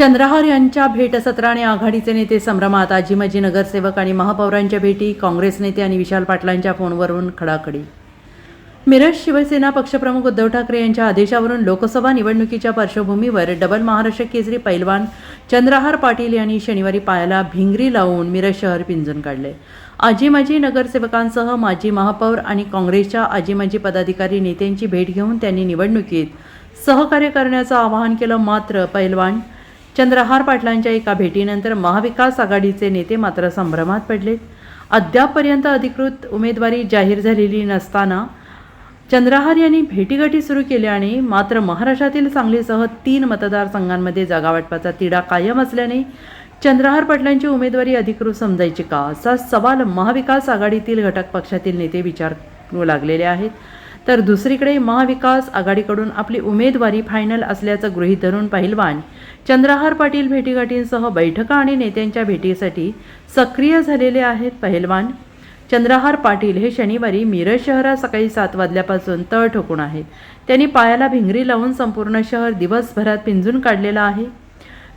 चंद्रहार यांच्या भेटसत्राने आघाडीचे नेते संभ्रमात. आजीमाजी नगरसेवक आणि महापौरांच्या भेटी काँग्रेस नेते आणि विशाल पाटलांच्या फोनवरून खडाखडी. मिरज शिवसेना पक्षप्रमुख उद्धव ठाकरे यांच्या आदेशावरून लोकसभा निवडणुकीच्या पार्श्वभूमीवर डबल महाराष्ट्र केसरी पैलवान चंद्रहार पाटील यांनी शनिवारी पायाला भिंगरी लावून मिरज शहर पिंजून काढले. आजी माजी नगरसेवकांसह माजी महापौर आणि काँग्रेसच्या आजी माजी पदाधिकारी नेत्यांची भेट घेऊन त्यांनी निवडणुकीत सहकार्य करण्याचं आवाहन केलं मात्र पैलवान चंद्रहार पाटलांच्या एका भेटीनंतर महाविकास आघाडीचे नेते मात्र संभ्रमात पडले. अद्यापपर्यंत अधिकृत उमेदवारी जाहीर झालेली नसताना चंद्रहार यांनी भेटीगाठी सुरू केल्याने मात्र महाराष्ट्रातील सांगलीसह तीन मतदारसंघांमध्ये जागावाटपाचा तिढा कायम असल्याने चंद्रहार पाटलांची उमेदवारी अधिकृत समजायची का असा सवाल महाविकास आघाडीतील घटक पक्षातील नेते विचारू लागलेले आहेत. तर दुसरीकडे महाविकास आघाडीकडून आपली उमेदवारी फायनल असल्याचं गृहीत धरून पहिलवान चंद्रहार पाटील भेटीगाठींसह बैठका आणि नेत्यांच्या भेटीसाठी सक्रिय झालेले आहेत पहिलवान. चंद्रहार पाटील हे शनिवारी मिरज शहरात सकाळी सात वाजल्यापासून तळ ठोकून आहेत. त्यांनी पायाला भिंगरी लावून संपूर्ण शहर दिवसभरात पिंजून काढलेलं आहे.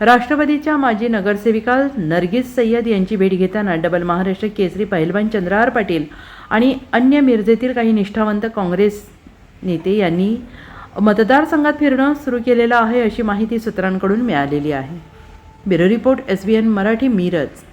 राष्ट्रवादीच्या माजी नगरसेविका नरगिस सय्यद यांची भेट घेताना डबल महाराष्ट्र केसरी पहिलवान चंद्रहार पाटील आणि अन्य मिरजेतील काही निष्ठावंत काँग्रेस नेते यांनी मतदारसंघात फिरणं सुरू केलेलं आहे अशी माहिती सूत्रांकडून मिळालेली आहे. Bureau report S B N Marathi Miraj.